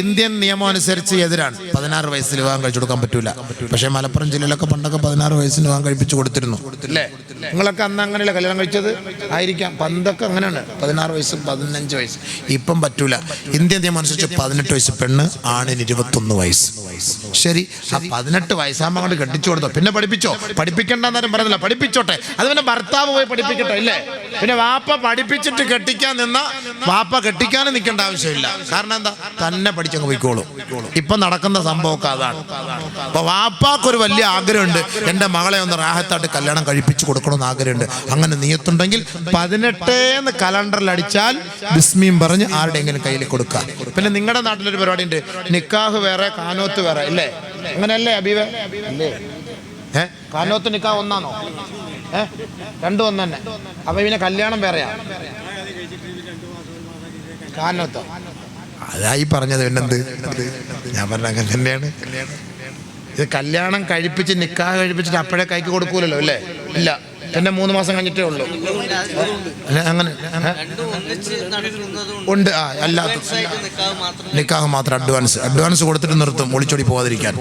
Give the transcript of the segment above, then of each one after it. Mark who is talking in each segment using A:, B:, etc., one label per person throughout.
A: Indian നിയമം അനുസരിച്ച് എതിരാണ്. പതിനാറ് വയസ്സിൽ വിവാഹം കഴിച്ചു കൊടുക്കാൻ പറ്റൂല. പക്ഷേ മലപ്പുറം ജില്ലയിലൊക്കെ പണ്ടൊക്കെ പതിനാറ് വയസ്സിന് വിവാഹം കഴിപ്പിച്ചു കൊടുത്തിരുന്നു. അല്ലേ നിങ്ങളൊക്കെ അന്ന് അങ്ങനെയല്ല കല്യാണം കഴിച്ചത്? ആയിരിക്കാം. പണ്ടൊക്കെ അങ്ങനെയാണ്. പതിനാറ് വയസ്സ് പതിനഞ്ച് വയസ്സ്. ഇപ്പം പറ്റൂല. ഇന്ത്യൻ നിയമം അനുസരിച്ച് പതിനെട്ട് വയസ്സ് പെണ്ണ് ആണിന് ഇരുപത്തൊന്ന് വയസ്സ്. ശരി. ആ പതിനെട്ട് വയസ്സാകുമ്പോൾ അങ്ങോട്ട് കെട്ടിച്ചു കൊടുത്തോ. പിന്നെ പഠിപ്പിച്ചോ? പഠിപ്പിക്കേണ്ടെന്നാരും പറയുന്നില്ല പഠിപ്പിച്ചോട്ടെ. അത് പിന്നെ ഭർത്താവ് പോയി പഠിപ്പിക്കട്ടെ ഇല്ലേ? പിന്നെ വാപ്പ പഠിപ്പിച്ചിട്ട് കെട്ടിക്കാൻ നിന്ന വാപ്പ കെട്ടിക്കാനും നിൽക്കേണ്ട ആവശ്യമില്ല. കാരണം എന്താ? തന്നെ പഠിച്ചങ്ങ് പോയിക്കോളും. ഇപ്പൊ നടക്കുന്ന സംഭവമൊക്കെ അതാണ്. അപ്പൊ വാപ്പാക്കൊരു വലിയ ആഗ്രഹമുണ്ട്. എന്റെ മകളെ ഒന്ന് റാഹത്തായിട്ട് കല്യാണം കഴിപ്പിച്ചു കൊടുക്കണമെന്ന് ആഗ്രഹമുണ്ട്. അങ്ങനെ നീയത്തുണ്ടെങ്കിൽ പതിനെട്ടേന്ന് കലണ്ടറിൽ അടിച്ചാൽ ബിസ്മിയും പറഞ്ഞ് ആരുടെയെങ്കിലും കയ്യിൽ കൊടുക്കുക പിന്നെ നിങ്ങളുടെ നാട്ടിലൊരു പരിപാടി ഉണ്ട് നിക്കാഹ് വേറെ കാനോത്ത് വേറെ. ഇല്ലേ? അങ്ങനെയല്ലേ അബീവ ഇല്ലേ ഏ? കാനോത്ത് നിക്കാഹ് ഒന്നാണോ? ഏ? രണ്ടും ഒന്ന് തന്നെ അപ്പൊ പിന്നെ കല്യാണം വേറെയാ? കാനോത്തോ? അതായി പറഞ്ഞത് പിന്നെന്ത്? ഞാൻ പറഞ്ഞ അങ്ങനെ തന്നെയാണ്. ഇത് കല്യാണം കഴിപ്പിച്ച് നിക്കാ കഴിപ്പിച്ചിട്ട് അപ്പോഴേ കൈക്ക് കൊടുക്കൂലല്ലോ അല്ലേ? ഇല്ല. പിന്നെ മൂന്ന് മാസം കഴിഞ്ഞിട്ടേ ഉള്ളൂ. അങ്ങനെ ഉണ്ട്. ആ അല്ലാത്ത നിക്കാഹ് മാത്രം അഡ്വാൻസ്. അഡ്വാൻസ് കൊടുത്തിട്ട് നിർത്തും. ഒളിച്ചോടി പോകാതിരിക്കാൻ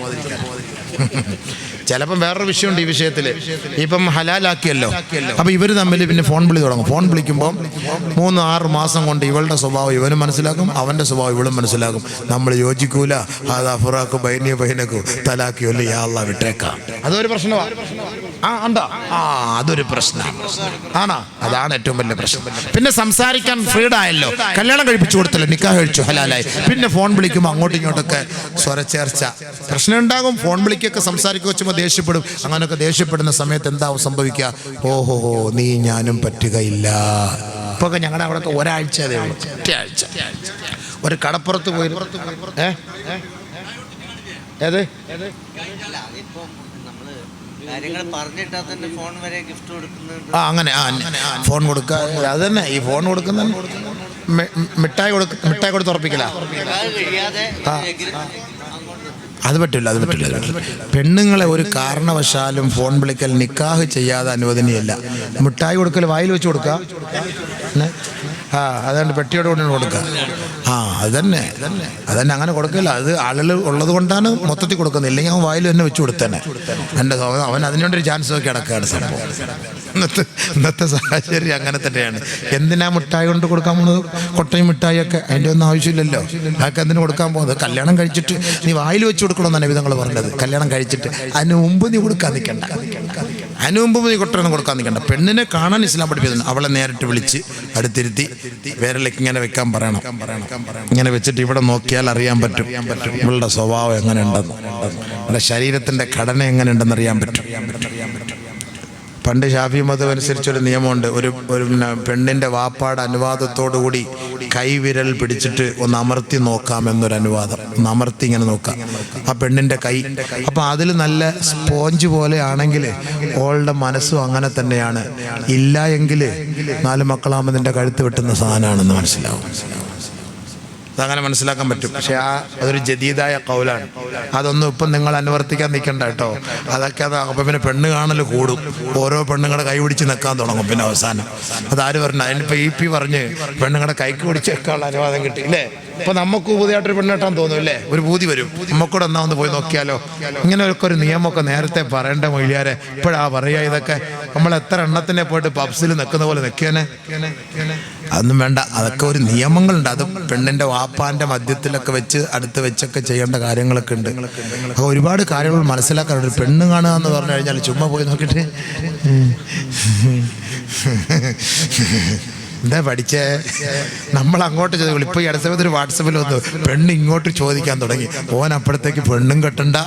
A: ചിലപ്പം വേറൊരു വിഷയമുണ്ട് ഈ വിഷയത്തിൽ ഇപ്പം ഹലാലാക്കിയല്ലോ. അപ്പൊ ഇവർ തമ്മിൽ പിന്നെ ഫോൺ വിളി തുടങ്ങും. ഫോൺ വിളിക്കുമ്പോൾ മൂന്ന് ആറ് മാസം കൊണ്ട് ഇവളുടെ സ്വഭാവം ഇവനും മനസ്സിലാക്കും അവന്റെ സ്വഭാവം ഇവളും മനസ്സിലാക്കും. നമ്മൾ യോജിക്കൂല. അത് അഫുറാക്കും ബൈനിയ ബൈനക്കും തലാക്കിയല്ല യാള വിട്ടേക്കാം. അതൊരു പ്രശ്നമാണ് ആ ഉണ്ടോ? ആ അതൊരു പ്രശ്നമാണ് ആണോ? അതാണ് ഏറ്റവും വലിയ പ്രശ്നം. പിന്നെ സംസാരിക്കാൻ ഫ്രീഡ് ആയല്ലോ കല്യാണം കഴിപ്പിച്ചു കൊടുത്തല്ലോ. നിക്കാഹ് കഴിച്ചു ഹലാലായി. പിന്നെ ഫോൺ വിളിക്കുമ്പോൾ അങ്ങോട്ടും ഇങ്ങോട്ടൊക്കെ സ്വരച്ചേർച്ച. പ്രശ്നം ഉണ്ടാകും. ഫോൺ വിളിക്കൊക്കെ സംസാരിക്കുക ദേഷ്യപ്പെടും. അങ്ങനെയൊക്കെ ദേഷ്യപ്പെടുന്ന സമയത്ത് എന്താവും സംഭവിക്കുക? ഓഹോ നീ ഞാനും പറ്റുകയില്ല. ഇപ്പൊ ഞങ്ങളുടെ അവിടെ ഒരാഴ്ച ഉള്ളൂ. ഒറ്റയാഴ്ച. ഒരു കടപ്പുറത്ത് പോയി ഏത്? ആ അങ്ങനെ ഫോൺ കൊടുക്കുക അത് തന്നെ ഈ ഫോൺ കൊടുക്കുന്ന മിഠായി കൊടുക്ക മിഠായി കൊടുത്ത് ഉറപ്പിക്കലാ. അത് പറ്റില്ല അത് പറ്റില്ല പെണ്ണുങ്ങളെ ഒരു കാരണവശാലും ഫോൺ വിളിക്കൽ നിക്കാഹ് ചെയ്യാതെ അനുവദനീയല്ല. മിഠായി കൊടുക്കൽ വായിൽ വെച്ച് കൊടുക്കുക ആ അതുകൊണ്ട് പെട്ടിയോട് കൊണ്ടു കൊടുക്കുക ആ അത് തന്നെ. അത് തന്നെ അങ്ങനെ കൊടുക്കില്ല. അത് ആളുകൾ ഉള്ളത് കൊണ്ടാണ് മൊത്തത്തിൽ കൊടുക്കുന്നത്. ഇല്ലെങ്കിൽ അവൻ വായിൽ തന്നെ വെച്ച് കൊടുത്തേനെ. എന്റെ അവൻ അതിനുവേണ്ടി ഒരു ചാൻസ് നോക്കി കിടക്കുകയാണ് സംഭവം. ഇന്നത്തെ ഇന്നത്തെ സാഹചര്യം അങ്ങനെ തന്നെയാണ്. എന്തിനാ മിഠായി കൊണ്ട് കൊടുക്കാൻ പോകുന്നത് കൊട്ടയും മിഠായി ഒക്കെ അതിന്റെ ഒന്നും ആവശ്യമില്ലല്ലോ. അതൊക്കെ എന്തിനു കൊടുക്കാൻ പോകുന്നത് കല്യാണം കഴിച്ചിട്ട് നീ വായിൽ വെച്ച് കൊടുക്കണമെന്നാണ് വിധങ്ങൾ പറഞ്ഞത്. കല്യാണം കഴിച്ചിട്ട് അതിന് മുമ്പ് നീ കൊടുക്കാൻ നിൽക്കണ്ട. അതിന് മുമ്പ് നീ കൊട്ടൊന്നും കൊടുക്കാൻ നിൽക്കണ്ട. പെണ്ണിനെ കാണാൻ ഇസ്ലാം പഠിപ്പിക്കുന്നു അവളെ നേരിട്ട് വിളിച്ച് അടുത്തിരുത്തി വിരലേക്ക് ഇങ്ങനെ വെക്കാൻ പറയണം. ഇങ്ങനെ വെച്ചിട്ട് ഇവിടെ നോക്കിയാൽ അറിയാൻ പറ്റും ഇവളുടെ സ്വഭാവം എങ്ങനെ ഉണ്ടെന്ന് ശരീരത്തിന്റെ ഘടന എങ്ങനെ ഉണ്ടെന്ന് അറിയാൻ പറ്റും. പണ്ട് ഷാഫി മതം അനുസരിച്ചൊരു നിയമമുണ്ട്. ഒരു ഒരു പെണ്ണിന്റെ വാപ്പാട് അനുവാദത്തോടു കൂടി കൈവിരൽ പിടിച്ചിട്ട് ഒന്ന് അമർത്തി നോക്കാം എന്നൊരു അനുവാദം. ഒന്ന് അമർത്തി ഇങ്ങനെ നോക്കാം. ആ പെണ്ണിന്റെ കൈ. അപ്പം അതിൽ നല്ല സ്പോഞ്ച് പോലെ ആണെങ്കിൽ ഓളുടെ മനസ്സും അങ്ങനെ തന്നെയാണ്. ഇല്ല എങ്കിൽ നാല് മക്കളാകുമ്പോൾ നിന്റെ കഴുത്ത് വെട്ടുന്ന സാധനമാണെന്ന് മനസ്സിലാവും. അതങ്ങനെ മനസ്സിലാക്കാൻ പറ്റും. പക്ഷെ ആ അതൊരു ജദീദായ കൗലാണ്. അതൊന്നും ഇപ്പം നിങ്ങൾ അനുവർത്തിക്കാൻ നിൽക്കണ്ട കേട്ടോ. അതൊക്കെ അത് അപ്പം പിന്നെ പെണ്ണ് കാണൽ കൂടും. ഓരോ പെണ്ണുങ്ങളുടെ കൈ പിടിച്ച് നിൽക്കാൻ തുടങ്ങും പിന്നെ അവസാനം. അതാര് പറഞ്ഞു? അതിനിപ്പോൾ ഇ പി പറഞ്ഞ് പെണ്ണുങ്ങളുടെ കൈക്ക് പിടിച്ച് നിൽക്കാനുള്ള അനുവാദം കിട്ടി ഇല്ലേ? ഇപ്പൊ നമുക്ക് പുതിയതായിട്ടൊരു പെണ്ണേട്ടാൻ തോന്നും അല്ലേ? ഒരു ഭൂതി വരും. നമുക്കൂടെ എന്നാ ഒന്ന് പോയി നോക്കിയാലോ? ഇങ്ങനെയൊക്കെ ഒരു നിയമമൊക്കെ നേരത്തെ പറയേണ്ട മൊഴിയാരെ ഇപ്പോഴാ പറയാ ഇതൊക്കെ. നമ്മൾ എത്ര എണ്ണത്തിനെ പോയിട്ട് പബ്സിൽ നിൽക്കുന്ന പോലെ നിൽക്കാനെ? അതൊന്നും വേണ്ട. അതൊക്കെ ഒരു നിയമങ്ങളുണ്ട്. അത് പെണ്ണിന്റെ വാപ്പാന്റെ മധ്യത്തിലൊക്കെ വെച്ച് അടുത്ത് വെച്ചൊക്കെ ചെയ്യേണ്ട കാര്യങ്ങളൊക്കെ ഉണ്ട്. അപ്പോൾ ഒരുപാട് കാര്യങ്ങൾ മനസ്സിലാക്കാറുണ്ട് ഒരു പെണ്ണ് കാണുക എന്ന് പറഞ്ഞു കഴിഞ്ഞാൽ ചുമ്മാ പോയി നോക്കിയിട്ട്. എന്താ പഠിച്ചേ? നമ്മൾ അങ്ങോട്ട് ചോദിക്കും ഇപ്പൊ ഈ അടുത്ത ഒരു വാട്സപ്പിൽ വന്നു. പെണ്ണ് ഇങ്ങോട്ട് ചോദിക്കാൻ തുടങ്ങി. ഓൻ അപ്പോഴത്തേക്ക് പെണ്ണും കെട്ടണ്ട.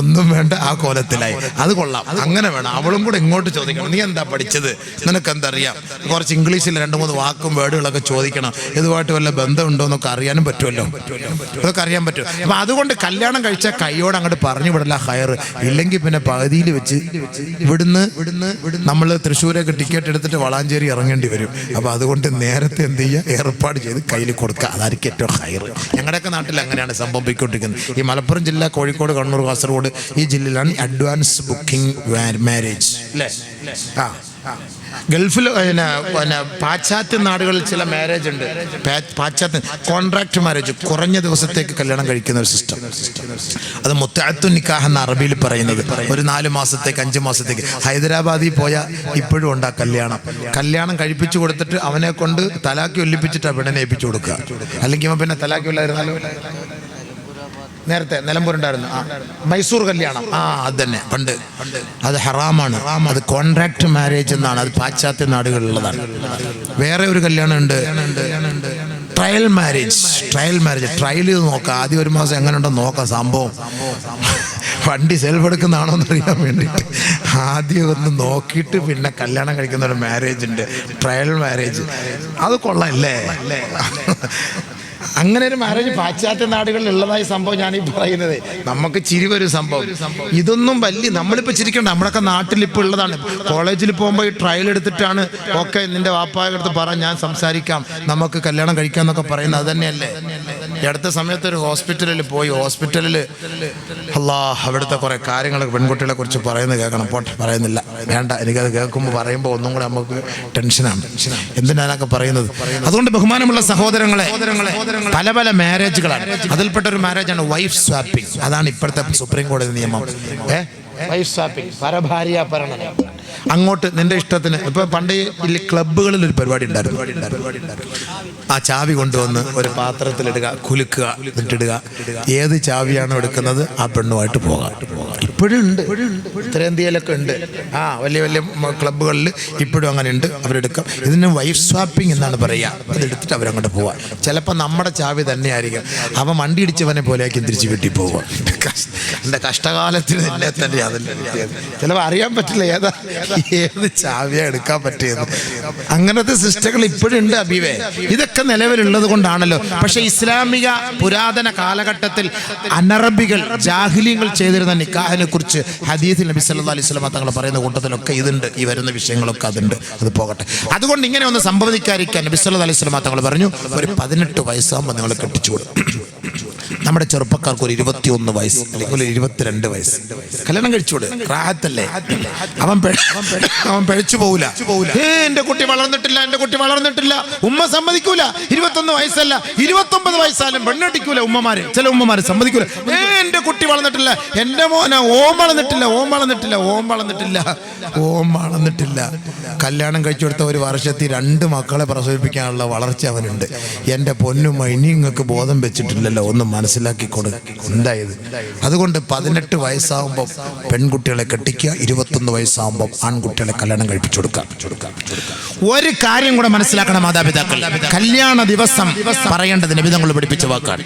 A: ഒന്നും വേണ്ട ആ കോലത്തിലായി. അത് കൊള്ളാം. അങ്ങനെ വേണം. അവളും കൂടെ ഇങ്ങോട്ട് ചോദിക്കണം. നീ എന്താ പഠിച്ചത്? നിനക്ക് എന്താ അറിയാം കുറച്ച് ഇംഗ്ലീഷിൽ രണ്ട് മൂന്ന് വാക്കും വേർഡുകളൊക്കെ ചോദിക്കണം. ഇതുമായിട്ട് വല്ല ബന്ധമുണ്ടോ എന്നൊക്കെ അറിയാനും പറ്റുമല്ലോ. അതൊക്കെ അറിയാൻ പറ്റും. അപ്പൊ അതുകൊണ്ട് കല്യാണം കഴിച്ച കൈയോട് അങ്ങോട്ട് പറഞ്ഞു വിടല ഹയർ. ഇല്ലെങ്കിൽ പിന്നെ പകുതിയിൽ വെച്ച് ഇവിടുന്ന് ഇവിടുന്ന് നമ്മൾ തൃശ്ശൂരൊക്കെ ടിക്കറ്റ് എടുത്തിട്ട് വളാഞ്ചേരി ഇറങ്ങേണ്ടി വരും. അപ്പൊ അതുകൊണ്ട് നേരത്തെ എന്ത് ചെയ്യുക? ഏർപ്പാട് ചെയ്ത് കയ്യിൽ കൊടുക്കുക. അതായിരിക്കും ഏറ്റവും ഹയർ ഞങ്ങളുടെയൊക്കെ നാട്ടിൽ അങ്ങനെയാണ് സംഭവിക്കൊണ്ടിരിക്കുന്നത് ഈ മലപ്പുറം ജില്ല കോഴിക്കോട് കണ്ണൂർ കാസർഗോഡ് ഈ ജില്ലയിലാണ് അഡ്വാൻസ് ബുക്കിംഗ് മാരേജ് അല്ലേ ആ. ഗൾഫിൽ പിന്നെ പിന്നെ പാശ്ചാത്യ നാടുകളിൽ ചില മാരേജ് ഉണ്ട്. പാശ്ചാത്യ കോൺട്രാക്ട് മാരേജ് കുറഞ്ഞ ദിവസത്തേക്ക് കല്യാണം കഴിക്കുന്ന ഒരു സിസ്റ്റം അത് മുത്താത്തു നിക്കാഹ് എന്ന അറബിയിൽ പറയുന്നത്. ഒരു നാല് മാസത്തേക്ക് അഞ്ച് മാസത്തേക്ക്. ഹൈദരാബാദിൽ പോയാൽ ഇപ്പോഴും ഉണ്ട് ആ കല്യാണം. കല്യാണം കഴിപ്പിച്ചു കൊടുത്തിട്ട് അവനെ കൊണ്ട് തലാക്കി ഒല്ലിപ്പിച്ചിട്ട് ആ പെണ്ണിനെ ഏൽപ്പിച്ചു കൊടുക്കുക. അല്ലെങ്കിൽ ഇവൻ പിന്നെ തലാക്കി ഇല്ലായിരുന്നാലോ നേരത്തെ നിലമ്പൂരുണ്ടായിരുന്നു മൈസൂർ കല്യാണം. ആ അത് തന്നെ പണ്ട്. അത് ഹറാമാണ്. അത് കോൺട്രാക്ട് മാരേജ് എന്നാണ്. അത് പാശ്ചാത്യ നാടുകളിലുള്ളതാണ്. വേറെ ഒരു കല്യാണം ഉണ്ട് trial marriage trial marriage trial ചെയ്ത് നോക്കാം. ആദ്യം ഒരു മാസം എങ്ങനെ ഉണ്ടോ നോക്കാം. സംഭവം. വണ്ടി സെൽഫ് എടുക്കുന്നതാണോ എന്ന് അറിയാൻ വേണ്ടിയിട്ട്. ആദ്യം ഒന്ന് നോക്കിയിട്ട് പിന്നെ കല്യാണം കഴിക്കുന്ന ഒരു മാരേജ് ഉണ്ട്. ട്രയൽ മാരേജ് അത് കൊള്ളാം അല്ലേ? അങ്ങനെ ഒരു മാരേജ് പാശ്ചാത്യ നാടുകളിൽ ഉള്ളതായ സംഭവം ഞാൻ ഈ പറയുന്നത്. നമുക്ക് ചിരി വരും സംഭവം. ഇതൊന്നും വലിയ നമ്മളിപ്പോ ചിരിക്കണ്ട. നമ്മളൊക്കെ നാട്ടിൽ ഇപ്പോൾ ഉള്ളതാണ്. കോളേജിൽ പോകുമ്പോൾ ഈ ട്രയൽ എടുത്തിട്ടാണ് ഓക്കെ നിന്റെ വാപ്പായ അടുത്ത് പറ ഞാൻ സംസാരിക്കാം. നമുക്ക് കല്യാണം കഴിക്കാം എന്നൊക്കെ പറയുന്നത് അത് തന്നെയല്ലേ? ഈ അടുത്ത സമയത്ത് ഒരു ഹോസ്പിറ്റലിൽ പോയി ഹോസ്പിറ്റലിൽ അല്ലാ അവിടുത്തെ കുറെ കാര്യങ്ങൾ പെൺകുട്ടികളെ കുറിച്ച് പറയുന്നത് കേൾക്കണം. പോട്ടെ പറയുന്നില്ല. വേണ്ട എനിക്കത് കേൾക്കുമ്പോൾ പറയുമ്പോൾ ഒന്നും കൂടെ നമുക്ക് ടെൻഷനാണ് എന്തിനാണൊക്കെ പറയുന്നത്? അതുകൊണ്ട് ബഹുമാനമുള്ള സഹോദരങ്ങളെ പല പല മാരേജുകളാണ് അതിൽപ്പെട്ട ഒരു മാരേജാണ് വൈഫ് സ്വാപ്പിംഗ് അതാണ് ഇപ്പോഴത്തെ സുപ്രീം കോടതി നിയമം. ഏ? വൈഫ് സ്വാപ്പിംഗ് പരഭാര്യ പരണം അങ്ങോട്ട് നിന്റെ ഇഷ്ടത്തിന് ഇപ്പൊ പണ്ട് ഈ ക്ലബുകളിൽ ഒരു പരിപാടി ഉണ്ടായിരുന്നു. ആ ചാവി കൊണ്ടുവന്ന് ഒരു പാത്രത്തിലിടുക കുലുക്കുക ഇട്ടിടുക ഏത് ചാവിയാണോ എടുക്കുന്നത് ആ പെണ്ണുമായിട്ട് പോകാം. ഇപ്പോഴും ഉണ്ട് ഉത്തരേന്ത്യയിലൊക്കെ ഉണ്ട്. ആ വലിയ വലിയ ക്ലബുകളിൽ ഇപ്പോഴും അങ്ങനെ ഉണ്ട് അവരെടുക്കാം. ഇതിന് വൈഫ് സ്വാപ്പിംഗ് എന്നാണ് പറയുക. അതെടുത്തിട്ട് അവരങ്ങോട്ട് പോവാം. ചിലപ്പോൾ നമ്മുടെ ചാവി തന്നെയായിരിക്കും. അവൻ വണ്ടി ഇടിച്ചവനെ പോലെയായിരിക്കും തിരിച്ച് വീട്ടിൽ പോവുക. എന്റെ കഷ്ടകാലത്തിന് എന്നെ തന്നെ അതല്ല ചിലപ്പോൾ അറിയാൻ പറ്റില്ല ഏതാ ഏത് ചാവിയാണ് എടുക്കാൻ പറ്റിയത്. അങ്ങനത്തെ സിസ്റ്റങ്ങൾ ഇപ്പോഴും ഉണ്ട് അഭിവേ ഇതൊക്കെ നിലവിലുള്ളത് കൊണ്ടാണല്ലോ. പക്ഷെ ഇസ്ലാമിക പുരാതന കാലഘട്ടത്തിൽ അനറബികൾ ജാഹ്ലിയങ്ങൾ ചെയ്തിരുന്ന നിക്കാഹിനെ കുറിച്ച് ഹദീസിൽ നബി സല്ലല്ലാഹു അലൈഹി വസല്ലം തങ്ങൾ പറയുന്ന കൂട്ടത്തിലൊക്കെ ഇതുണ്ട്. ഈ വരുന്ന വിഷയങ്ങളൊക്കെ അതുണ്ട്. അത് പോകട്ടെ. അതുകൊണ്ട് ഇങ്ങനെ ഒന്ന് സംഭവിക്കാതിരിക്കാൻ നബി സല്ലല്ലാഹു അലൈഹി വസല്ലം തങ്ങൾ പറഞ്ഞു ഒരു പതിനെട്ട് വയസ്സാകുമ്പോൾ നിങ്ങൾ കെട്ടിച്ചു കൊടുക്കും നമ്മുടെ ചെറുപ്പക്കാർക്ക് ഒരു ഇരുപത്തിയൊന്ന് വയസ്സ് അല്ലെങ്കിൽ ഒരു ഇരുപത്തിരണ്ട് വയസ്സ്. കല്യാണം കഴിച്ചോട്? പ്രായത്തല്ലേ അവൻ അവൻ പഴിച്ചു പോകൂല എന്റെ കുട്ടി വളർന്നിട്ടില്ല എന്റെ കുട്ടി വളർന്നിട്ടില്ല. ഉമ്മ സമ്മതിക്കൂല. ഇരുപത്തൊന്ന് വയസ്സല്ല ഇരുപത്തൊമ്പത് വയസ്സാലും പെണ്ണടിക്കൂല ഉമ്മമാര്. ചില ഉമ്മമാര് സമ്മതിക്കൂല. ഏ എന്റെ കുട്ടി വളർന്നിട്ടില്ല. എന്റെ മോന ഓം വളർന്നിട്ടില്ല ഓം വളർന്നിട്ടില്ല ഓം വളർന്നിട്ടില്ല ഓം വളർന്നിട്ടില്ല. കല്യാണം കഴിച്ചു കൊടുത്ത ഒരു വർഷത്തിൽ രണ്ട് മക്കളെ പ്രസവിപ്പിക്കാനുള്ള വളർച്ച അവനുണ്ട്. എന്റെ പൊന്നുമ്മ ഇനി നിങ്ങൾക്ക് ബോധം വെച്ചിട്ടില്ലല്ലോ ഒന്ന് മനസ്സിലാക്കി കൊടു എന്തായത്? അതുകൊണ്ട് പതിനെട്ട് വയസ്സാകുമ്പോൾ പെൺകുട്ടികളെ കെട്ടിക്കുക ഇരുപത്തൊന്ന് വയസ്സാകുമ്പോൾ ആൺകുട്ടികളെ കല്യാണം കഴിപ്പിച്ചു കൊടുക്കുക. ഒരു കാര്യം കൂടെ മനസ്സിലാക്കണം മാതാപിതാക്കൾ കല്യാണ ദിവസം പറയേണ്ടത് നിബിധങ്ങൾ പഠിപ്പിച്ച വാക്കാണ്.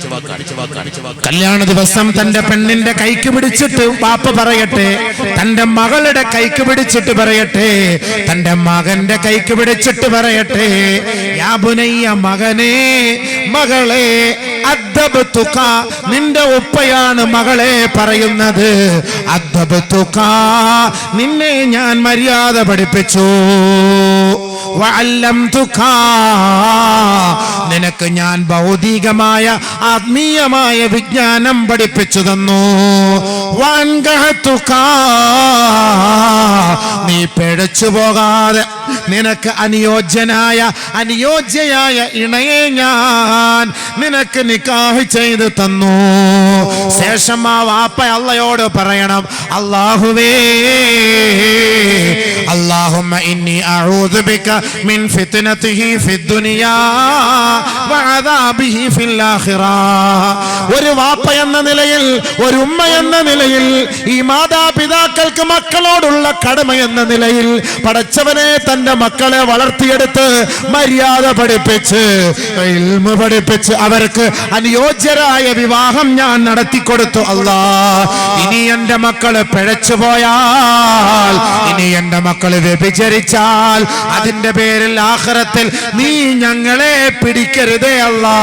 A: കല്യാണ ദിവസം തന്റെ പെണ്ണിന്റെ കൈക്ക് പിടിച്ചിട്ട് പാപ്പ പറയട്ടെ തന്റെ മകളുടെ കൈക്ക് പിടിച്ചിട്ട് പറയട്ടെ തന്റെ മകന്റെ കൈക്ക് പിടിച്ചിട്ട് പറയട്ടെ യാ മകനെ മകളെ നിന്റെ ഉപ്പയാണ് മകളെ പറയുന്നത്. നിന്നെ ഞാൻ മര്യാദ പഠിപ്പിച്ചു. നിനക്ക് ഞാൻ ഭൗതികമായ ആത്മീയമായ വിജ്ഞാനം പഠിപ്പിച്ചു തന്നു. നീ പിഴച്ചു പോകാതെ നിനക്ക് അനുയോജ്യനായ അനുയോജ്യയായ ഇണയെ ഞാൻ നിനക്ക് നിക്കാഹ് ചെയ്ത് തന്നു. ശേഷം ആ വാപ്പ അള്ളയോട് പറയണം അള്ളാഹുവേ اللهم إني أعوذ بك من فتنته في الدنيا وعذابه في الآخرة ഒരു വാപ്പ എന്ന നിലയിൽ ഒരു ഉമ്മ എന്ന നിലയിൽ ഈ മാതാപിതാക്കൾക്ക് മക്കളോടുള്ള കടമ എന്ന നിലയിൽ പടച്ചവനെ തന്റെ മക്കളെ വളർത്തിയെടുത്ത് മര്യാദ പഠിപ്പിച്ച് ഇൽമ പഠിപ്പിച്ച് അവർക്ക് അനുയോജ്യരായ വിവാഹം ഞാൻ നടത്തിക്കൊടുത്തു അല്ലാ ഇനി എന്റെ മക്കള് പിഴച്ചു പോയാൽ ഇനി എന്റെ മക്കള് വ്യഭിചരിച്ചാൽ അതിന്റെ പേരിൽ ആഹ്റത്തിൽ നീ ഞങ്ങളെ പിടിക്കരുതേ അല്ലാ.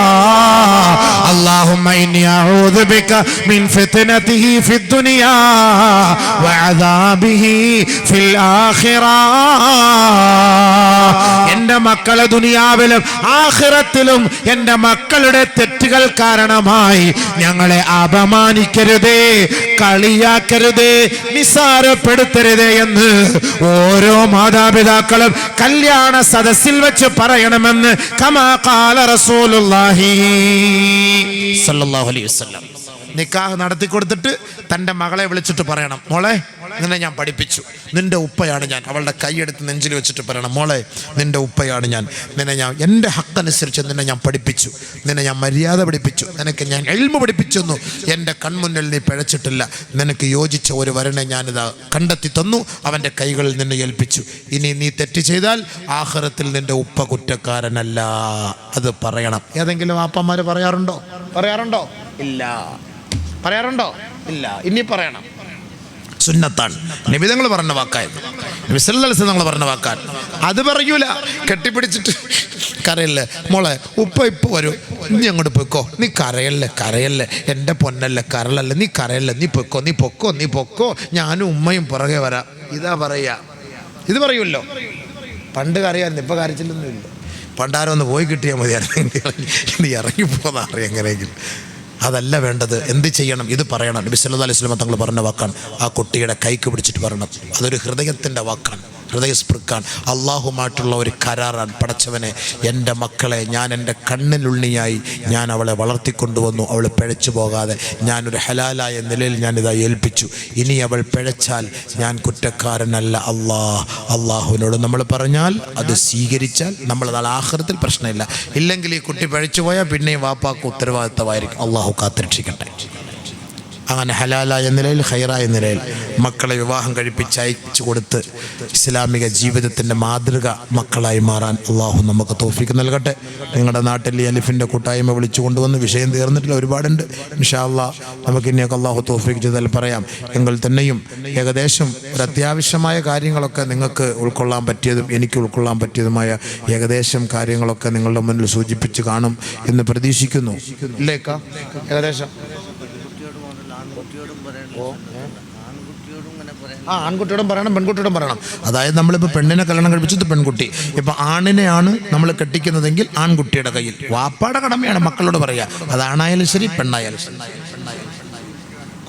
A: എന്റെ മക്കളെ ദുനിയാവിലും ആഖിറത്തിലും എന്റെ മക്കളുടെ തെറ്റുകൾ കാരണമായി ഞങ്ങളെ അപമാനിക്കരുതേ കളിയാക്കരുതേ നിസാരപ്പെടുത്തരുതേ എന്ന് ഓരോ മാതാപിതാക്കളും കല്യാണ സദസ്സിൽ വെച്ച് പറയണമെന്ന് കമാ കാല റസൂലുള്ളാഹി സല്ലല്ലാഹു അലൈഹി വസല്ലം. നിക്കാഹ് നടത്തി കൊടുത്തിട്ട് തന്റെ മകളെ വിളിച്ചിട്ട് പറയണം. മോളെ നിന്നെ ഞാൻ പഠിപ്പിച്ചു. നിന്റെ ഉപ്പയാണ് ഞാൻ. അവളുടെ കൈയെടുത്ത് നെഞ്ചിൽ വെച്ചിട്ട് പറയണം. മോളെ നിന്റെ ഉപ്പയാണ് ഞാൻ. നിന്നെ ഞാൻ എന്റെ ഹക്കനുസരിച്ച് നിന്നെ ഞാൻ പഠിപ്പിച്ചു. നിന്നെ ഞാൻ മര്യാദ പഠിപ്പിച്ചു. നിനക്ക് ഞാൻ എൽമ പഠിപ്പിച്ചു തന്നു എന്റെ കൺമുന്നിൽ നീ പിഴച്ചിട്ടില്ല. നിനക്ക് യോജിച്ച ഒരു വരനെ ഞാനിതാ കണ്ടെത്തി തന്നു. അവന്റെ കൈകളിൽ നിന്നെ ഏൽപ്പിച്ചു. ഇനി നീ തെറ്റ് ചെയ്താൽ ആഹ്റത്തിൽ നിന്റെ ഉപ്പ കുറ്റക്കാരനല്ല. അത് പറയണം. ഏതെങ്കിലും ആപ്പന്മാർ പറയാറുണ്ടോ? പറയാറുണ്ടോ? ഇല്ല. പറയാറുണ്ടോ? ഇല്ല. ഇനി പറയണം. സുന്നത്താണ്. നിബിതങ്ങൾ പറഞ്ഞ വാക്കായത്. വിസലങ്ങൾ പറഞ്ഞ വാക്കാൻ അത് പറയൂല. കെട്ടിപ്പിടിച്ചിട്ട് കരയല്ലേ? മോളെ ഉപ്പ ഇപ്പൊ വരും. നീ അങ്ങോട്ട് പൊയ്ക്കോ. നീ കരയല്ലേ? കരയല്ലേ? എന്റെ പൊന്നല്ലേ? കരളല്ലേ? നീ കരയല്ലേ? നീ പൊയ്ക്കോ? നീ പൊക്കോ? നീ പൊക്കോ? ഞാനും ഉമ്മയും പുറകെ വരാം. ഇതാ പറയാ. ഇത് പറയൂല്ലോ? പണ്ട് കരയായിരുന്നു. ഇപ്പൊ കരച്ചില്ലൊന്നുമില്ല പണ്ടാരൊന്ന് പോയി കിട്ടിയാൽ മതിയായിരുന്നു. ഇനി ഇറങ്ങി അറിയാം എങ്ങനെയെങ്കിലും. അതല്ല വേണ്ടത്. എന്ത് ചെയ്യണം? ഇത് പറയണം. നബി സല്ലാ അലൈഹി വസല്ലം തങ്ങൾ പറഞ്ഞ വാക്കാണ്. ആ കുട്ടിയുടെ കൈക്ക് പിടിച്ചിട്ട് പറയണം. അതൊരു ഹൃദയത്തിന്റെ വാക്കാണ്. ഹൃദയസ്പൃക്കാൻ അള്ളാഹുമായിട്ടുള്ള ഒരു കരാറാണ്. പടച്ചവനെ എന്റെ മക്കളെ ഞാൻ എന്റെ കണ്ണിലുണ്ണിയായി ഞാൻ അവളെ വളർത്തിക്കൊണ്ടുവന്നു. അവൾ പിഴച്ചു പോകാതെ ഞാനൊരു ഹലാലായ നിലയിൽ ഞാനിതാ ഏൽപ്പിച്ചു. ഇനി അവൾ പിഴച്ചാൽ ഞാൻ കുറ്റക്കാരനല്ല അള്ളാ. അള്ളാഹുവിനോട് നമ്മൾ പറഞ്ഞാൽ അത് സ്വീകരിച്ചാൽ നമ്മൾ നാളെ ആഹൃതത്തിൽ പ്രശ്നമില്ല. ഇല്ലെങ്കിൽ ഈ കുട്ടി പിഴച്ചു പോയാൽ പിന്നെയും വാപ്പാക്ക് ഉത്തരവാദിത്തമായിരിക്കും. അള്ളാഹു കാത്തിരക്ഷിക്കട്ടെ. അങ്ങനെ ഹലാലായ നിലയിൽ ഹൈറായ നിലയിൽ മക്കളെ വിവാഹം കഴിപ്പിച്ച് അയച്ചു കൊടുത്ത് ഇസ്ലാമിക ജീവിതത്തിന്റെ മാതൃക മക്കളായി മാറാൻ അള്ളാഹു നമുക്ക് തോഫിക്ക് നൽകട്ടെ. നിങ്ങളുടെ നാട്ടിൽ ഈ അലിഫിന്റെ കൂട്ടായ്മ വിളിച്ചു കൊണ്ടുവന്ന് വിഷയം തീർന്നിട്ടില്ല ഒരുപാടുണ്ട്. ഇൻഷാ അള്ളാ നമുക്ക് ഇനിയൊക്കെ അള്ളാഹു തോഫിക്ക് ചെയ്താൽ പറയാം. എങ്കിൽ തന്നെയും ഏകദേശം ഒരു അത്യാവശ്യമായ കാര്യങ്ങളൊക്കെ നിങ്ങൾക്ക് ഉൾക്കൊള്ളാൻ പറ്റിയതും എനിക്ക് ഉൾക്കൊള്ളാൻ പറ്റിയതുമായ ഏകദേശം കാര്യങ്ങളൊക്കെ നിങ്ങളുടെ മുന്നിൽ സൂചിപ്പിച്ച് കാണും എന്ന് പ്രതീക്ഷിക്കുന്നു. ഏകദേശം
B: പെൺകുട്ടിയോട് മുതൽ ആൺകുട്ടിയോടും പറയണം ആൺകുട്ടിയോടും ഇങ്ങനെ പറയണം
A: ആ ആൺകുട്ടിയോടും പറയണം പെൺകുട്ടിയോടും പറയണം. അതായത് നമ്മളിപ്പോൾ പെണ്ണിനെ കല്യാണം കഴിപ്പിച്ചത് പെൺകുട്ടി. ഇപ്പൊ ആണിനെയാണ് നമ്മൾ കെട്ടിക്കുന്നതെങ്കിൽ ആൺകുട്ടിയുടെ കയ്യിൽ. വാപ്പാടെ കടമയാണ് മക്കളോട് പറയുക അതാണായാലും ശരി പെണ്ണായാലും ശരി.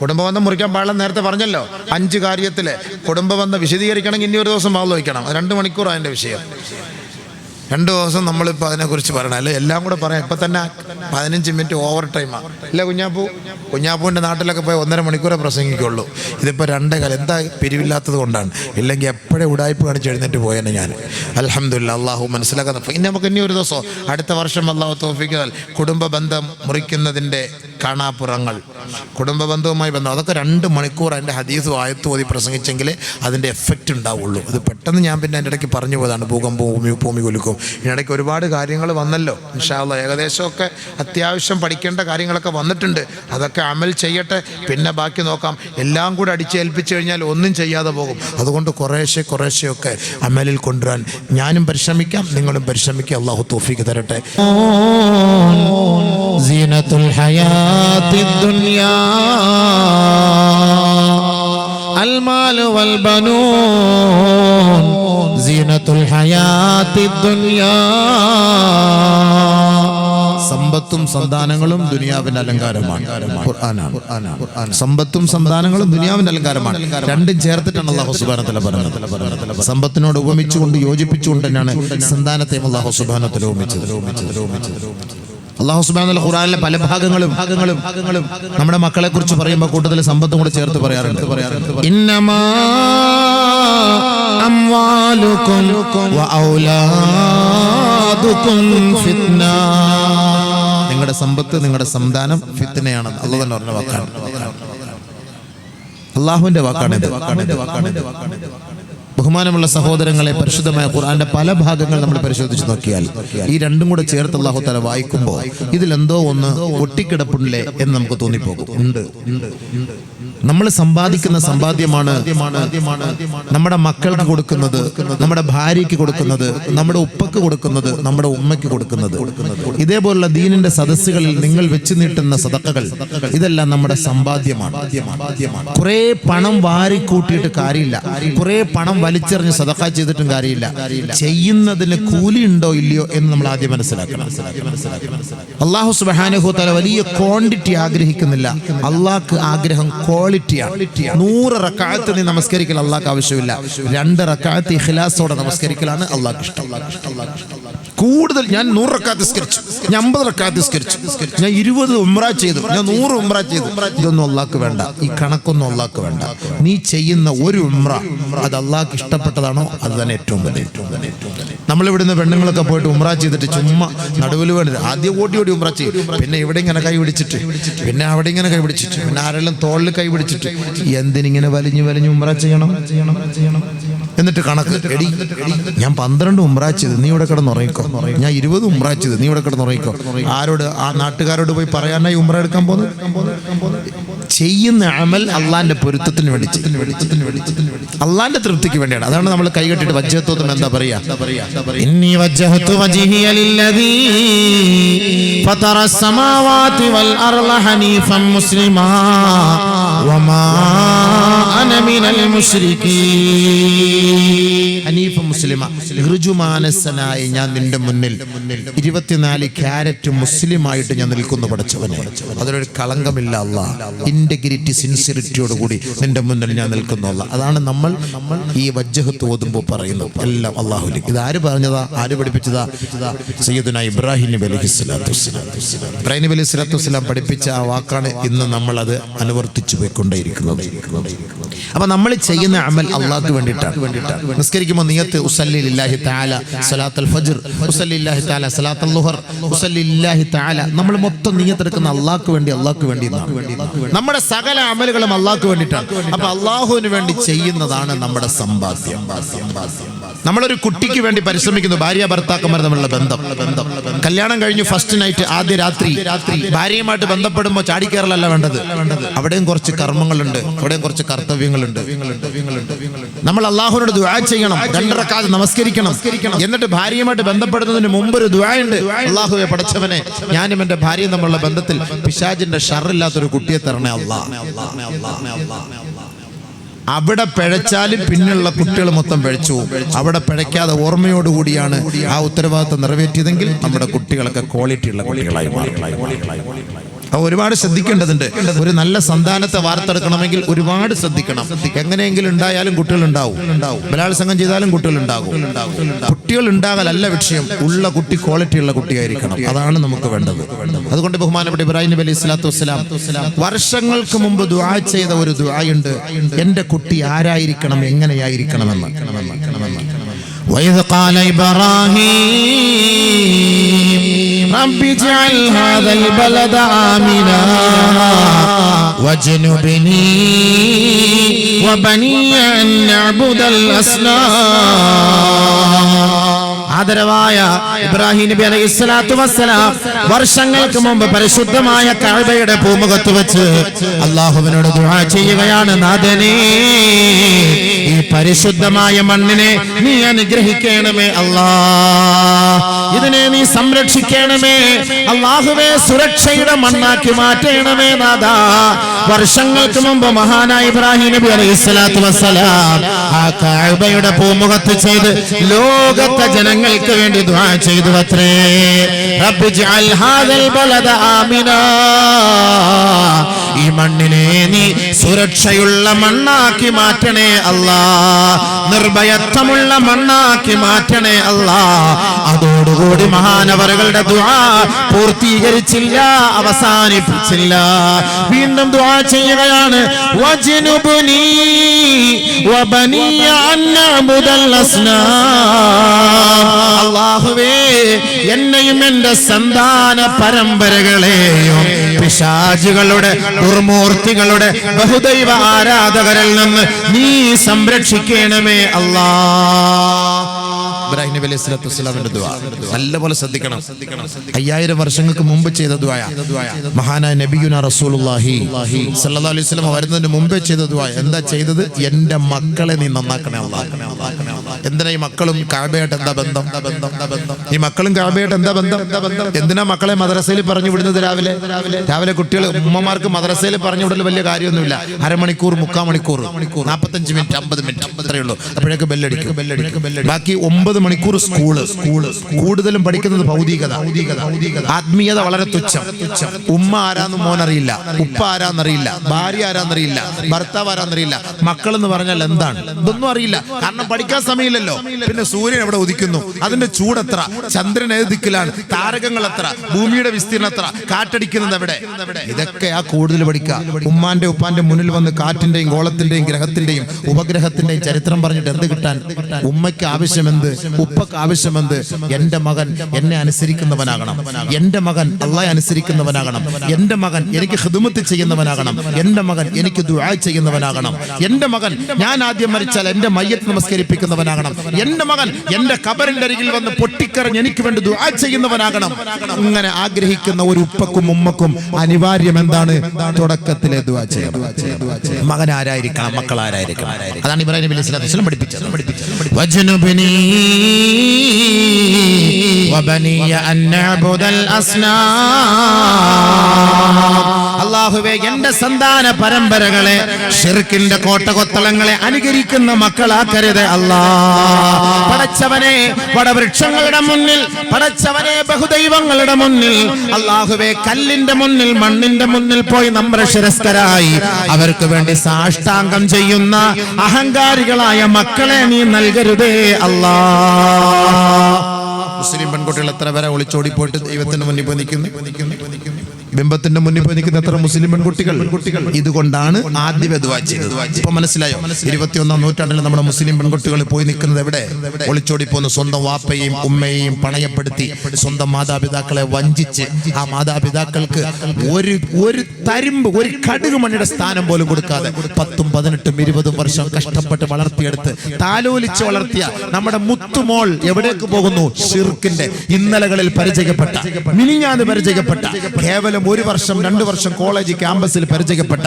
A: കുടുംബബന്ധം മുറിക്കാൻ പാടില്ല നേരത്തെ പറഞ്ഞല്ലോ. അഞ്ച് കാര്യത്തിൽ കുടുംബബന്ധം വിശദീകരിക്കണമെങ്കിൽ ഇനി ഒരു ദിവസം വയ്ക്കണം. രണ്ട് മണിക്കൂർ അതിന്റെ വിഷയം. രണ്ട് ദിവസം നമ്മളിപ്പോൾ അതിനെക്കുറിച്ച് പറയണം. അല്ലെ? എല്ലാം കൂടെ പറയാം. ഇപ്പം തന്നെ പതിനഞ്ച് മിനിറ്റ് ഓവർ ടൈമാണ് ഇല്ല കുഞ്ഞാപ്പൂ? കുഞ്ഞാപ്പൂവിന്റെ നാട്ടിലൊക്കെ പോയി ഒന്നര മണിക്കൂറേ പ്രസംഗിക്കുള്ളൂ. ഇതിപ്പോൾ രണ്ടേ കാലം. എന്താ പിരിവില്ലാത്തത് കൊണ്ടാണ്. ഇല്ലെങ്കിൽ എപ്പോഴേ ഉടായ്പ കാണിച്ച് എഴുന്നേറ്റ് പോയേനെ ഞാൻ. അലഹമില്ല അള്ളാഹു മനസ്സിലാക്കുന്ന ഇനി നമുക്ക് ഇനി ഒരു ദിവസം അടുത്ത വർഷം അള്ളാഹു തോഫിക്കാൽ കുടുംബ ബന്ധം മുറിക്കുന്നതിന്റെ കാണാപ്പുറങ്ങൾ കുടുംബ ബന്ധവുമായി ബന്ധം അതൊക്കെ രണ്ട് മണിക്കൂർ അതിൻ്റെ ഹദീസ് ആയത്ത് ഓതി പ്രസംഗിച്ചെങ്കിലേ അതിൻ്റെ എഫക്റ്റ് ഉണ്ടാവുള്ളൂ അത് പെട്ടെന്ന് ഞാൻ പിന്നെ അതിൻ്റെ ഇടയ്ക്ക് പറഞ്ഞു പോയതാണ് ഭൂകമ്പവും ഭൂമി ഭൂമി കുലുക്കും ഇതിനിടയ്ക്ക് ഒരുപാട് കാര്യങ്ങൾ വന്നല്ലോ ഇൻഷാല്ല ഏകദേശമൊക്കെ അത്യാവശ്യം പഠിക്കേണ്ട കാര്യങ്ങളൊക്കെ വന്നിട്ടുണ്ട് അതൊക്കെ അമൽ ചെയ്യട്ടെ പിന്നെ ബാക്കി നോക്കാം എല്ലാം കൂടെ അടിച്ചേൽപ്പിച്ചു കഴിഞ്ഞാൽ ഒന്നും ചെയ്യാതെ പോകും അതുകൊണ്ട് കുറേശ്ശെ കുറേശ്ശെയൊക്കെ അമലിൽ കൊണ്ടുവരാൻ ഞാനും പരിശ്രമിക്കാം നിങ്ങളും പരിശ്രമിക്കുക അള്ളാഹു തോഫിക്ക് തരട്ടെ
C: زينة الحياة الدنيا المال والبنون زينة الحياة الدنيا
A: സമ്പത്തും സന്താനങ്ങളും ദുനിയാവിന്റെ അലങ്കാരമാണ് ഖുർആനാണ്. സമ്പത്തും സന്താനങ്ങളും ദുനിയാവിന്റെ അലങ്കാരമാണ് രണ്ടും ചേർത്തിട്ടാണ് അള്ളാഹു സുബാനത്തില പറഞ്ഞത് സമ്പത്തിനോട് ഉപമിച്ചുകൊണ്ട് യോജിപ്പിച്ചുകൊണ്ട് തന്നെയാണ് സന്താനത്തെയും അള്ളാഹു സുബാനത്തിൽ ഉപമിച്ചത് അള്ളാഹു സുബാൻ ഖുറാനിലെ പല ഭാഗങ്ങളും ഭാഗങ്ങളും ഭാഗങ്ങളും നമ്മുടെ മക്കളെ കുറിച്ച് പറയുമ്പോൾ കൂട്ടത്തിൽ സമ്പത്തും കൂടെ ചേർത്ത് പറയാറുണ്ട്. പറയാറുണ്ട് നിങ്ങളുടെ സമ്പത്ത് നിങ്ങളുടെ സന്താനം ഫിത്തനയാണ് അള്ളാഹു തന്നെ പറഞ്ഞ വാക്കാണ്. അള്ളാഹുവിന്റെ വാക്കാണ് വാക്കാണ് വാക്കാണ് വാക്കാണ് ബഹുമാനമുള്ള സഹോദരങ്ങളെ പരിശുദ്ധമായ ഖുർആന്റെ പല ഭാഗങ്ങൾ നമ്മൾ പരിശോധിച്ച് നോക്കിയാൽ ഈ രണ്ടും കൂടെ ചേർത്ത് അള്ളാഹു തല വായിക്കുമ്പോൾ ഇതിലെന്തോ ഒന്ന് ഒട്ടിക്കിടപ്പുണ്ടല്ലേ എന്ന് നമുക്ക് തോന്നിപ്പോകും. ഉണ്ട് ഉണ്ട്. നമ്മൾ സമ്പാദിക്കുന്ന സമ്പാദ്യമാണ് നമ്മുടെ മക്കൾക്ക് കൊടുക്കുന്നത് നമ്മുടെ ഭാര്യയ്ക്ക് കൊടുക്കുന്നത് നമ്മുടെ ഉപ്പക്ക് കൊടുക്കുന്നത് നമ്മുടെ ഉമ്മയ്ക്ക് കൊടുക്കുന്നത്. ഇതേപോലുള്ള ദീനിന്റെ സദസ്സുകളിൽ നിങ്ങൾ വെച്ച് നീട്ടുന്ന സദക്കകൾ ഇതെല്ലാം നമ്മുടെ സമ്പാദ്യമാണ്. കുറെ പണം വാരി കൂട്ടിയിട്ട് കാര്യമില്ല. കുറെ പണം വലിച്ചെറിഞ്ഞ് സദക്ക ചെയ്തിട്ടും കാര്യമില്ല. ചെയ്യുന്നതിന് കൂലി ഉണ്ടോ ഇല്ലയോ എന്ന് നമ്മൾ ആദ്യം മനസ്സിലാക്കണം. അള്ളാഹു സുബാനുഹു തല വലിയ ക്വാണ്ടിറ്റി ആഗ്രഹിക്കുന്നില്ല. അള്ളാഹ്ക്ക് ആഗ്രഹം ക്വാളിറ്റിയാണ് നൂറ് റക്കായത്ത് നീ നമസ്കരിക്കൽ അള്ളാഹ്ക്ക് ആവശ്യമില്ല. രണ്ട് റക്കായത്ത് ഇഖ്ലാസോടെ നമസ്കരിക്കലാണ് അള്ളാഹ് ഇഷ്ടം. കൂടുതൽ ഞാൻ നൂറ് റക്കാത്ത് നിസ്കരിച്ചു ഞാൻ അമ്പത് റക്കാത്ത് നിസ്കരിച്ചു ഞാൻ ഇരുപത് ഉമ്ര ചെയ്തു. ഞാൻ നൂറ് ഉമ്ര ചെയ്തു. ഇതൊന്നും അള്ളാക്ക് വേണ്ട. ഈ കണക്കൊന്നും അള്ളാക്ക് വേണ്ട. നീ ചെയ്യുന്ന ഒരു ഉമ്ര അത് അള്ളാക്ക് ഇഷ്ടപ്പെട്ടതാണോ? അത് തന്നെ ഏറ്റവും വലിയ നമ്മൾ പെണ്ണുങ്ങളൊക്കെ പോയിട്ട് ഉമ്ര ചെയ്തിട്ട് ചുമ്മാ നടുവിൽ വേണ്ടി ആദ്യം ഓടി ഓടി ഉമ്ര ചെയ്യും. പിന്നെ ഇവിടെ ഇങ്ങനെ കൈ പിടിച്ചിട്ട് പിന്നെ അവിടെ ഇങ്ങനെ കൈ പിടിച്ചിട്ട് പിന്നെ ആരെല്ലാം തോളിൽ കൈ പിടിച്ചിട്ട്. എന്തിനിങ്ങനെ വലിഞ്ഞു വലിഞ്ഞു ഉമ്ര ചെയ്യണം ചെയ്യണം ചെയ്യണം? എന്നിട്ട് കണക്ക്. എടി ഞാൻ പന്ത്രണ്ട് ഉമ്രാച്ചത് ചെയ്ത്. നീ ഇവിടെ കിടന്ന് ഉറങ്ങിക്കോ. ഞാൻ ഇരുപത് ഉമ്രാച്ചത് ചെയ്ത്. നീ ഇവിടെ കിടന്ന് ഉറങ്ങിക്കോ. ആരോട് ആ നാട്ടുകാരോട് പോയി പറയാനായി ഉമ്ര എടുക്കാൻ പോകുന്നത് ചെയ്യുന്ന അമൽ അള്ളാന്റെ പൊരുത്തത്തിന് വേണ്ടി അള്ളാന്റെ തൃപ്തിക്ക് വേണ്ടിയാണ് അതാണ് നമ്മൾ കൈകെട്ടിട്ട് വജ്ജത്വത്തിന് എന്താ പറയാ
C: إني وجهت وجهي للذي فطر السماوات والأرض حنيفا مسلما وما أنا من المشركين
A: ഹനീഫ മുസ്ലിമ ഋജുമാനസനായി ഞാൻ നിന്റെ മുന്നിൽ ഇരുപത്തിനാല് ക്യാരറ്റ് മുസ്ലിമായിട്ട് ഞാൻ നിൽക്കുന്നു പഠിച്ചവനെ. അതിലൊരു കളങ്കമില്ല അല്ല ഇന്റഗ്രിറ്റി സിൻസിറിറ്റിയോടുകൂടി നിന്റെ മുന്നിൽ ഞാൻ നിൽക്കുന്നു അല്ല അതാണ് നമ്മൾ ഈ വജ്ജഹത്ത് ഓതുമ്പോൾ പറയുന്നു എല്ലാം അള്ളാഹുലി ഇത് ആര് പറഞ്ഞതാ? ആര് പഠിപ്പിച്ചതാ? സയ്യിദുന ഇബ്രാഹിം നബി അലൈഹി സ്വലാത്തു ഇബ്രാഹിം നബി അലൈഹി സ്വലാത്തു വസ്സലാം പഠിപ്പിച്ച ആ വാക്കാണ് ഇന്ന് നമ്മൾ അത് അനുവർത്തിച്ചു പോയിക്കൊണ്ടേയിരിക്കുന്നത്. അപ്പൊ നമ്മൾ ചെയ്യുന്ന അമൽ അള്ളാഹ്ക്ക് വേണ്ടിയിട്ടാണ്. വേണ്ടിയിട്ടാണ് നിസ്കരിക്കുമ്പോൾ നിയത്ത് ഉസല്ലില്ലാഹി തആല സലാത്തുൽ ഫജ്ർ ഉസല്ലില്ലാഹി തആല സലാത്തുൽ ളുഹർ ഉസല്ലില്ലാഹി തആല. നമ്മൾ മൊത്തം നിയത്തെടുക്കുന്ന അള്ളാഹ്ക്ക് വേണ്ടി അള്ളാഹ്ക്ക് വേണ്ടി. നമ്മുടെ സകല അമലുകളും അള്ളാഹ്ക്ക് വേണ്ടിയിട്ടാണ്. അപ്പൊ അള്ളാഹുവിന് വേണ്ടി ചെയ്യുന്നതാണ് നമ്മുടെ സമ്പാദ്യം. നമ്മളൊരു കുട്ടിക്ക് വേണ്ടി പരിശ്രമിക്കുന്നു ഭാര്യ ഭർത്താക്കന്മാർ തമ്മിലുള്ള ബന്ധം. ബന്ധം കല്യാണം കഴിഞ്ഞു ഫസ്റ്റ് നൈറ്റ് ആദ്യ രാത്രി രാത്രി ഭാര്യയുമായിട്ട് ബന്ധപ്പെടുമ്പോൾ ചാടിക്കയറലല്ല വേണ്ടത്. അവിടെയും കുറച്ച് കർമ്മങ്ങളുണ്ട് അവിടെയും കുറച്ച് കർത്തവ്യങ്ങളുണ്ട്. നമ്മൾ അള്ളാഹുവിനോട് ദുആ ചെയ്യണം. രണ്ടിറക്കാതെ നമസ്കരിക്കണം. എന്നിട്ട് ഭാര്യയുമായിട്ട് ബന്ധപ്പെടുന്നതിന് മുമ്പ് ഒരു ദുആ ഉണ്ട്. അള്ളാഹുവെ പടച്ചവനെ ഞാനും എന്റെ ഭാര്യയും തമ്മിലുള്ള ബന്ധത്തിൽ പിശാജിന്റെ ഷറില്ലാത്തൊരു കുട്ടിയെ തരണേ അല്ലാ അവിടെ പിഴച്ചാലും പിന്നെയുള്ള കുട്ടികൾ മൊത്തം പിഴച്ചു. അവിടെ പിഴയ്ക്കാതെ ഓർമ്മയോടുകൂടിയാണ് ആ ഉത്തരവാദിത്തം നിറവേറ്റിയതെങ്കിൽ നമ്മുടെ കുട്ടികളൊക്കെ ക്വാളിറ്റി ഉള്ള കുട്ടികളായി മാറി. ഒരുപാട് ശ്രദ്ധിക്കേണ്ടതുണ്ട് ഒരു നല്ല സന്താനത്തെ വാർത്തെടുക്കണമെങ്കിൽ ഒരുപാട് ശ്രദ്ധിക്കണം എങ്ങനെയെങ്കിലും ഉണ്ടായാലും കുട്ടികൾ ഉണ്ടാവും ബലാത്സംഗം ചെയ്താലും കുട്ടികൾ ഉണ്ടാകും കുട്ടികൾ ഉണ്ടാകലല്ല വിഷയം ഉള്ള കുട്ടി ക്വാളിറ്റി ഉള്ള കുട്ടിയായിരിക്കണം അതാണ് നമുക്ക് വേണ്ടത് അതുകൊണ്ട് ബഹുമാനപ്പെട്ട ഇബ്രാഹിം നബി അലൈഹി സ്വലാത്തു വസ്സലാം വർഷങ്ങൾക്ക് മുമ്പ് ദുആ ചെയ്ത ഒരു ദുആയുണ്ട് എന്റെ കുട്ടി ആരായിരിക്കണം എങ്ങനെയായിരിക്കണമെന്ന്
C: وإذ قال إبراهيم رب اجعل هذا البلد آمنا. واجنبني وبني أن نعبد الأصنام. ആദരവായ ഇബ്രാഹിം നബി അലൈഹി സ്വലാത്തു വസ്സലാം വർഷങ്ങൾക്ക് മുമ്പ് പരിശുദ്ധമായ കഅബയുടെ പൂമുഖത്ത് വെച്ച് അള്ളാഹുവിനോട് ദുആ ചെയ്യുകയാണ്. നാഥനേ ഈ പരിശുദ്ധമായ മണ്ണിനെ നീ അനുഗ്രഹിക്കണമേ അല്ലാ. ഇതിനെ നീ സംരക്ഷിക്കണമേ. അള്ളാഹുവേ സുരക്ഷയുടെ മണ്ണാക്കി മാറ്റണമേ നാഥ. വർഷങ്ങൾക്ക് മുമ്പ് മഹാനായ ഇബ്രാഹിം നബി അലൈഹി സ്വലാത്തു വസ്സലാം ആ കഅബയുടെ പൂമുഖത്ത് ചെയ്ത് ലോകത്തെ ജനങ്ങൾക്ക് വേണ്ടി ദുആ ചെയ്തു അത്രേ ഈ മണ്ണിനെ നീ സുരക്ഷയുള്ള മണ്ണാക്കി മാറ്റണേ അല്ലാ. നിർഭയത്വമുള്ള മണ്ണാക്കി മാറ്റണേ അല്ലാ. അതോടുകൂടി മഹാനവറുകളുടെ ദുആ പൂർത്തീകരിച്ചില്ല അവസാനിപ്പിച്ചില്ല. വീണ്ടും ദുആ ചെയ്യുകയാണ്. അല്ലാഹുവേ എന്നെയും എന്റെ സന്താന പരമ്പരകളെയും പിശാചുകളുടെ ദുർമൂർത്തികളുടെ ബഹുദൈവ ആരാധകരിൽ നിന്ന് നീ സംരക്ഷിക്കണമേ അല്ലാ.
A: ഇബ്രാഹിം ദുആ. നല്ലപോലെ ശ്രദ്ധിക്കണം. അയ്യായിരം വർഷങ്ങൾക്ക് മുമ്പ് ചെയ്ത മഹാനായ റസൂലുള്ളാഹി അലൈഹി വസല്ലം വരുന്നതിന് മുമ്പേ ചെയ്ത എന്താ ചെയ്തത്? എന്റെ മക്കളെ നീ നന്നാക്കണേ അല്ലാഹ്. എന്തിനാ ഈ മക്കളും കാബയായിട്ട് എന്താ ബന്ധം? ഈ മക്കളും കാബയായിട്ട് എന്താ ബന്ധം? എന്തിനാ മക്കളെ മദ്രസയിൽ പറഞ്ഞു വിടുന്നത് രാവിലെ? രാവിലെ കുട്ടികൾ ഉമ്മമാർക്ക് മദ്രസയിൽ പറഞ്ഞു വിടൽ വലിയ കാര്യമൊന്നുമില്ല. അരമണിക്കൂർ മുക്കാൽ മണിക്കൂർ നാൽപ്പത്തഞ്ച് മിനിറ്റ് അമ്പത് മിനിറ്റ് അത്രയേ ഉള്ളൂ. അപ്പോഴേക്ക് ബെല്ലടിക്കും. ബെല്ലടിക്കും ബെല്ലടി ബാക്കി ഒമ്പത് മണിക്കൂർ സ്കൂൾ. സ്കൂൾ കൂടുതലും പഠിക്കുന്നത് ഭൗതികത. ആത്മീയത വളരെ തുച്ഛം. ഉമ്മ ആരാന്ന് മോനറിയില്ല ഉപ്പ ആരാന്നറിയില്ല ഭാര്യ ആരാന്നറിയില്ല ഭർത്താവ് ആരാന്നറിയില്ല മക്കൾ എന്ന് പറഞ്ഞാൽ എന്താണ്? ഇതൊന്നും അറിയില്ല. കാരണം പഠിക്കാൻ സമയമില്ലല്ലോ. പിന്നെ സൂര്യൻ എവിടെ ഉദിക്കുന്നു? അതിന്റെ ചൂട് എത്ര ചന്ദ്രൻ ഏത് ദിക്കിലാണ്? താരകങ്ങൾ എത്ര ഭൂമിയുടെ വിസ്തീർണം എത്ര കാറ്റടിക്കുന്നത് എവിടെ? ഇതൊക്കെ ആ കൂടുതൽ പഠിക്കുക. ഉമ്മാന്റെ ഉപ്പാന്റെ മുന്നിൽ വന്ന് കാറ്റിന്റെയും ഗോളത്തിന്റെയും ഗ്രഹത്തിന്റെയും ഉപഗ്രഹത്തിന്റെയും ചരിത്രം പറഞ്ഞിട്ട് എന്ത് കിട്ടാൻ? ഉമ്മയ്ക്ക് ആവശ്യമെന്ത്? ഉപ്പക്ക് ആവശ്യമെന്ത്? എന്റെ മകൻ എന്നെ അനുസരിക്കുന്നവനാകണം. എന്റെ മകൻ അള്ളാഹെ അനുസരിക്കുന്നവനാകണം. എന്റെ മകൻ എനിക്ക് ഹിദുമത്ത് ചെയ്യുന്നവനാകണം. എന്റെ മകൻ എനിക്ക് ദുആ ചെയ്യുന്നവനാകണം. എന്റെ മകൻ ഞാൻ ആദ്യം മരിച്ചാൽ എന്റെ മയ്യത്ത് നമസ്കരിപ്പിക്കുന്നവനാകണം. ചെയ്യുന്നവനാകണം എന്റെ മകൻ എന്റെ കബറിന്റെ അരികിൽ വന്ന് പൊട്ടിക്കറിഞ്ഞ് എനിക്ക് വേണ്ടി ദുആ ചെയ്യുന്നവനാകണം. അങ്ങനെ ആഗ്രഹിക്കുന്ന ഒരു ഉപ്പക്കും ഉമ്മക്കും അനിവാര്യം എന്താണ്? തുടക്കത്തിലെ ദുആ ചെയ്യണം. മകൻ ആരായിരിക്കണം? മക്കൾ ആരായിരിക്കണം? അതാണ് ഇബ്രാഹിം അലി സ്വലാത്തു വസ്ലം പഠിപ്പിച്ചത്.
C: അല്ലാഹുവേ എന്റെ സന്താന പരമ്പരകളെ ഷിർക്കിന്റെ കോട്ടകൊത്തളങ്ങളെ അനുകരിക്കുന്ന മക്കളാക്കരുത് അല്ലാ. പടച്ചവനെ പടവൃക്ഷങ്ങളുടെ മുന്നിൽ പടച്ചവനെ ബഹുദൈവങ്ങളുടെ മുന്നിൽ അള്ളാഹുവെ കല്ലിന്റെ മുന്നിൽ മണ്ണിന്റെ മുന്നിൽ പോയി നമ്മുടെ ശിരസ്കരായി. അവർക്ക് വേണ്ടി സാഷ്ടാംഗം ചെയ്യുന്ന അഹങ്കാരികളായ മക്കളെ നീ നൽകരുതേ അല്ലാ.
A: മുസ്ലിം പെൺകുട്ടികൾ എത്ര പേരെ ഒളിച്ചോടി പോയിട്ട് ദൈവത്തിന് മുന്നിൽ നിൽക്കുന്നു? ബിംബത്തിന്റെ മുന്നിൽ പോയി നിൽക്കുന്ന എത്ര മുസ്ലിം പെൺകുട്ടികൾ? ഇതുകൊണ്ടാണ് ആദ്യ ചെയ്തത് ഇപ്പൊ മനസ്സിലായോ? ഇരുപത്തിയൊന്നാം നൂറ്റാണ്ടിൽ നമ്മുടെ മുസ്ലിം പെൺകുട്ടികൾ പോയി നിൽക്കുന്നത് എവിടെ? ഒളിച്ചോടി പോകുന്ന സ്വന്തം വാപ്പയെയും ഉമ്മയെയും പണയപ്പെടുത്തി സ്വന്തം മാതാപിതാക്കളെ വഞ്ചിച്ച് ആ മാതാപിതാക്കൾക്ക് ഒരു ഒരു തരിമ്പ് ഒരു കടുക് മണ്ണിയുടെ സ്ഥാനം പോലും കൊടുക്കാതെ പത്തും പതിനെട്ടും ഇരുപതും വർഷം കഷ്ടപ്പെട്ട് വളർത്തിയെടുത്ത് താലോലിച്ച് വളർത്തിയ നമ്മുടെ മുത്തുമോൾ എവിടേക്ക് പോകുന്നു? ഷിർക്കിന്റെ ഇന്നലകളിൽ പരിചയപ്പെട്ട മിനിഞ്ഞാന്ന് പരിചയപ്പെട്ട കേവലം ഒരു വർഷം രണ്ട് വർഷം കോളേജ് ക്യാമ്പസിൽ പരിചയപ്പെട്ട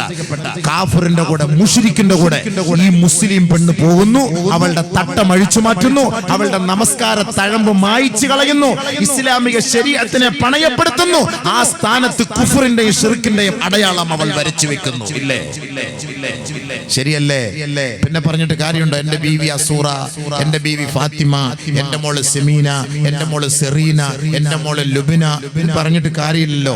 A: കാഫറിന്റെ കൂടെ മുഷിരിക്കിന്റെ കൂടെ ഈ മുസ്ലിം പെണ്ണ് പോകുന്നു. അവളുടെ തട്ടം അഴിച്ചു മാറ്റുന്നു. അവളുടെ നമസ്കാര തഴമ്പ് മായിച്ചു കളയുന്നു. ഇസ്ലാമിക ശരീരത്തിനെ പണയപ്പെടുത്തുന്നു. ആ സ്ഥാനത്ത് കുഫറിന്റെയും ഷിർക്കിന്റെയും അടയാളം അവൾ വരച്ചു വെക്കുന്നു. ഇല്ലേ? ശരിയല്ലേ? പിന്നെ പറഞ്ഞിട്ട് കാര്യമുണ്ടോ? എന്റെ ബീവി അസൂറ എന്റെ ബീവി ഫാത്തിമ എന്റെ മോൾ സെമീന എന്റെ മോൾ സെറീന എന്റെ മോൾ ലുബിന പറഞ്ഞിട്ട് കാര്യമില്ലല്ലോ.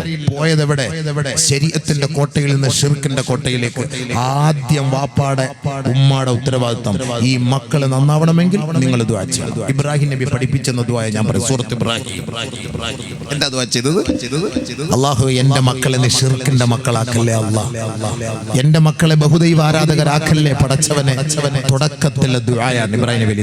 A: പോയത് എവിടെ? ശരീരത്തിന്റെ കോട്ടയിൽ നിന്ന് ഷിർക്കിന്റെ കോട്ടയിലേക്ക്. ആദ്യം വാപ്പാടെ ഉമ്മാടെ ഉത്തരവാദിത്തം ഈ മക്കൾ നന്നാവണമെങ്കിൽ നിങ്ങൾ ദുആ ചെയ്യണം. ഇബ്രാഹിം നബി പഠിപ്പിച്ചെന്ന ദ്വായ ഞാൻ പറയും സൂറത്ത് ഇബ്രാഹിം. എന്താ അള്ളാഹു എന്റെ മക്കളെ ഷിർക്കിന്റെ മക്കളാക്കല്ലേ അള്ളാഹ് എന്റെ മക്കളെ ബഹുദൈവ ആരാധകരാക്കല്ലേ പടച്ചവനെ. തുടക്കത്തിലെ ദുആയാണ് ഇബ്രാഹിം നബി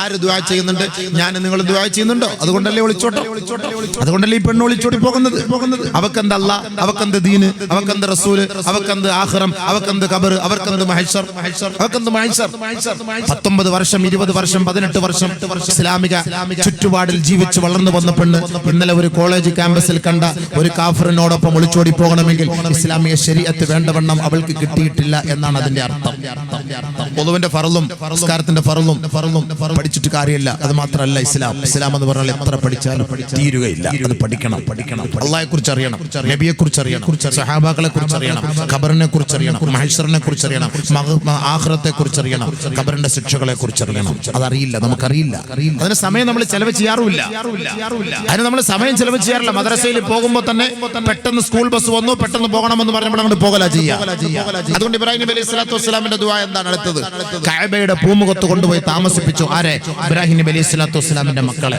A: ആര് ദുആ ചെയ്യുന്നുണ്ട്? ഞാൻ നിങ്ങൾ ദുആ ചെയ്യുന്നുണ്ടോ? അതുകൊണ്ടല്ലേ വിളിച്ചോട്ടെ അതുകൊണ്ടല്ലേ ഈ പെണ്ണ് ഒളിച്ചോടി പോകുന്നത്? പോകുന്നത് അവക്കെന്ത് അല്ല? അവക്കെന്ത് ദീന്? അവക്കെന്ത് റസൂൽ? അവക്കെന്ത് ആഹ്റം? അവക്കെന്ത് കബർ അവർക്കെന്ത് മഹേശ്വർ? അവക്കെന്ത് മഹേശ്വർ? പത്തൊമ്പത് വർഷം ഇരുപത് വർഷം പതിനെട്ട് വർഷം ഇസ്ലാമിക ചുറ്റുപാടിൽ ജീവിച്ച് വളർന്നു വന്ന പെണ്ണ് ഇന്നലെ ഒരു കോളേജ് ക്യാമ്പസിൽ കണ്ട ഒരു കാഫറിനോടൊപ്പം ഒളിച്ചോടി പോകണമെങ്കിൽ ഇസ്ലാമിക ശരീരത്ത് വേണ്ടവണ്ണം അവൾക്ക് കിട്ടിയിട്ടില്ല എന്നാണ് അതിന്റെ അർത്ഥം. പൊതുവിന്റെ ഫറലും സംസ്കാരത്തിന്റെ ഫറലും പഠിച്ചിട്ട് കാര്യമില്ല. അത് മാത്രമല്ല ഇസ്ലാം. ഇസ്ലാം എന്ന് പറഞ്ഞാൽ എത്ര പഠിച്ചാലും തീരുകയില്ല. അത് പഠിക്കണം പഠിക്കണം. അള്ളാഹെ കുറിച്ച് അറിയണം നബിയെ കുറിച്ച് അറിയണം സഹാബാക്കളെ കുറിച്ച് അറിയണം ഖബറിനെ കുറിച്ച് അറിയണം മഹേശ്വറിനെ കുറിച്ച് അറിയണം ആഹ്റത്തെ കുറിച്ച് അറിയണം ഖബറിന്റെ ശിക്ഷകളെ കുറിച്ച് അറിയണം അതറിയില്ല. നമുക്കറിയില്ല. അതിന് സമയം നമ്മൾ ചെലവ് ചെയ്യാറുമില്ല. അതിന് നമ്മൾ സമയം ചെലവ് ചെയ്യാറില്ല. മദ്രസയിൽ പോകുമ്പോൾ തന്നെ പെട്ടെന്ന് സ്കൂൾ ബസ് വന്നു. പെട്ടെന്ന് പോകണമെന്ന് പറഞ്ഞപ്പോൾ അങ്ങോട്ട് പോകല ചെയ്യാം. അതുകൊണ്ട് ഇബ്രാഹിം നബി അലൈഹി സ്വലാത്തു വസ്സലാമിന്റെ ദുആ എന്താണ് അടുത്തത്? കഅബയുടെ പൂമുഖത്ത് കൊണ്ടുപോയി താമസിപ്പിച്ചു. ആരെ? ഇബ്രാഹിം നബി അലൈഹി സ്വലാത്തു വസ്സലാമിന്റെ മക്കളെ.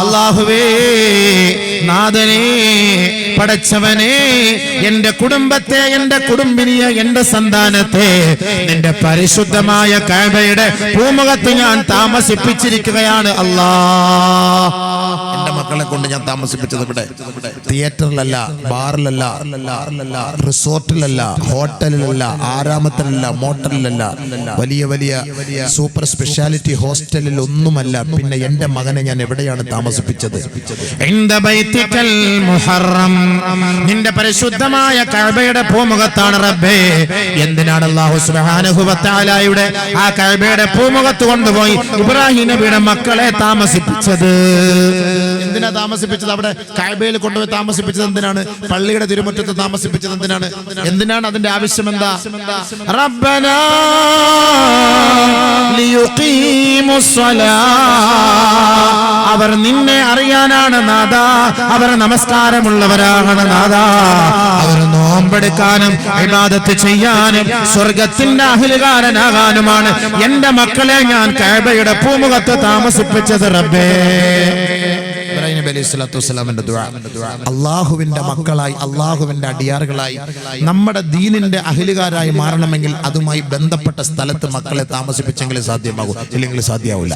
C: അള്ളാഹുവേ നാഥനെ പടച്ചവനെ എന്റെ കുടുംബത്തെ എന്റെ കുടുംബിനിയെ എന്റെ സന്താനത്തെ നിന്റെ പരിശുദ്ധമായ കഴബയുടെ ഭൂമുഖത്ത് ഞാൻ താമസിപ്പിച്ചിരിക്കുകയാണ് അല്ലാ
A: മക്കളെ കൊണ്ട് ഞാൻ താമസിപ്പിച്ചത് ഇവിടെ. തിയേറ്ററിലല്ല ബാറിലല്ല റിസോർട്ടിലല്ല ഹോട്ടലിലല്ല ആരാമത്തിലല്ല മോട്ടലിലല്ല. വലിയ വലിയ സൂപ്പർ സ്പെഷ്യാലിറ്റി ഹോസ്റ്റലിൽ ഒന്നുമല്ല. പിന്നെ എന്റെ മകനെ ഞാൻ എവിടെയാണ് താമസിപ്പിച്ചത്?
C: നിന്റെ പരിശുദ്ധമായ കഅബയുടെ ഭൂമുഖത്താണ് റബ്ബേ. എന്തിനാണ് സുബ്ഹാനഹു വ ആ കഅബയുടെ ഭൂമുഖത്ത് കൊണ്ടുപോയി ഇബ്രാഹിം നബിയുടെ മക്കളെ താമസിപ്പിച്ചത്? എന്തിനാ താമസിപ്പിച്ചത് അവിടെ കായബയിൽ കൊണ്ടുപോയി താമസിപ്പിച്ചത് എന്തിനാണ്? പള്ളിയുടെ തിരുമുറ്റത്ത് താമസിപ്പിച്ചത് എന്തിനാണ്? എന്തിനാണ് അതിന്റെ ആവശ്യം എന്താ? റബ്ബനാ അവർ നിന്നെ അറിയാനാണ് നാഥ. അവർ നമസ്കാരമുള്ളവരാണ് നാഥ. അവർ നോമ്പെടുക്കാനും വിവാദത്ത് ചെയ്യാനും സ്വർഗത്തിന്റെ അഹിലുകാരനാകാനുമാണ് എന്റെ മക്കളെ ഞാൻ കഅബയുടെ പൂമുഖത്ത് താമസിപ്പിച്ചത് റബ്ബേ.
A: നബി അലൈഹി സ്വലാത്തു വസ്സലാമിന്റെ ദുആ. അള്ളാഹുവിന്റെ മക്കളായി അള്ളാഹുവിന്റെ അടിയാറുകളായി നമ്മുടെ ദീനിന്റെ അഹിലുകാരായി മാറണമെങ്കിൽ അതുമായി ബന്ധപ്പെട്ട സ്ഥലത്ത് മക്കളെ താമസിപ്പിച്ചെങ്കിൽ സാധ്യമാകും. ഇല്ലെങ്കിൽ സാധ്യമാവില്ല